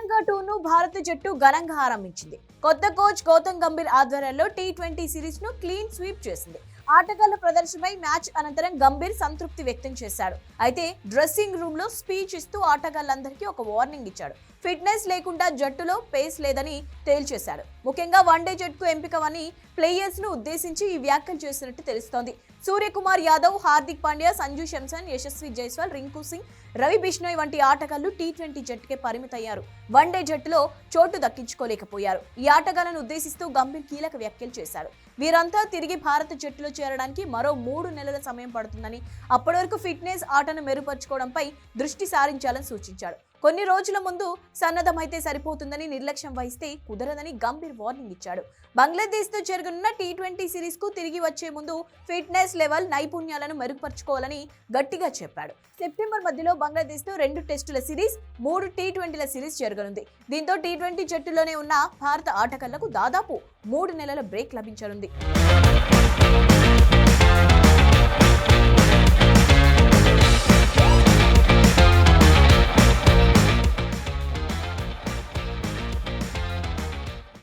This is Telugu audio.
శ్రీలంక టూను భారత జట్టు ఘనంగా ఆరంభించింది. కొత్త కోచ్ గౌతమ్ గంభీర్ ఆధ్వర్యంలో టీ ట్వంటీ సిరీస్ను క్లీన్ స్వీప్ చేసింది. ఆటగాళ్ళ ప్రదర్శనపై మ్యాచ్ అనంతరం గంభీర్ సంతృప్తి వ్యక్తం చేశాడు. అయితే డ్రెస్సింగ్ రూమ్లో స్పీచ్ ఇస్తూ ఆటగాళ్ళందరికీ ఒక వార్నింగ్ ఇచ్చాడు. ఫిట్నెస్ లేకుండా జట్టులో పేస్ లేదని తేల్చేశాడు ముఖ్యంగా వన్డే జట్టుకు ఎంపికవని ప్లేయర్స్ను ఉద్దేశించి ఈ వ్యాఖ్యలు చేసినట్టు తెలుస్తోంది. సూర్యకుమార్ యాదవ్ హార్దిక్ పాండ్యా సంజు శంసన్ యశస్వి జైస్వాల్ రింకు సింగ్ రవి బిష్ణోయ్ వంటి ఆటగాళ్ళు టీ ట్వంటీ జట్టుకే పరిమితయ్యారు. వన్డే జట్టులో చోటు దక్కించుకోలేకపోయారు. ఈ ఆటగాళ్ళను ఉద్దేశిస్తూ గంభీర్ కీలక వ్యాఖ్యలు చేశారు. వీరంతా తిరిగి భారత జట్టులో చేరడానికి మరో మూడు నెలల సమయం పడుతుందని అప్పటి వరకు ఫిట్నెస్ ఆటను మెరుగుపరుచుకోవడంపై దృష్టి సారించాలని సూచించాడు. కొన్ని రోజుల ముందు సన్నద్ధమైతే సరిపోతుందని నిర్లక్ష్యం వహిస్తే కుదరదని గంభీర్ వార్నింగ్ ఇచ్చాడు. బంగ్లాదేశ్తో జరగనున్న టీ ట్వంటీ సిరీస్కు తిరిగి వచ్చే ముందు ఫిట్నెస్ లెవెల్ నైపుణ్యాలను మెరుగుపరుచుకోవాలని గట్టిగా చెప్పాడు. సెప్టెంబర్ మధ్యలో బంగ్లాదేశ్తో రెండు టెస్టుల సిరీస్ మూడు టీ ట్వంటీల సిరీస్ జరగనుంది. దీంతో టీ ట్వంటీ జట్టులోనే ఉన్న భారత ఆటగాళ్ళకు దాదాపు మూడు నెలల బ్రేక్ లభించనుంది.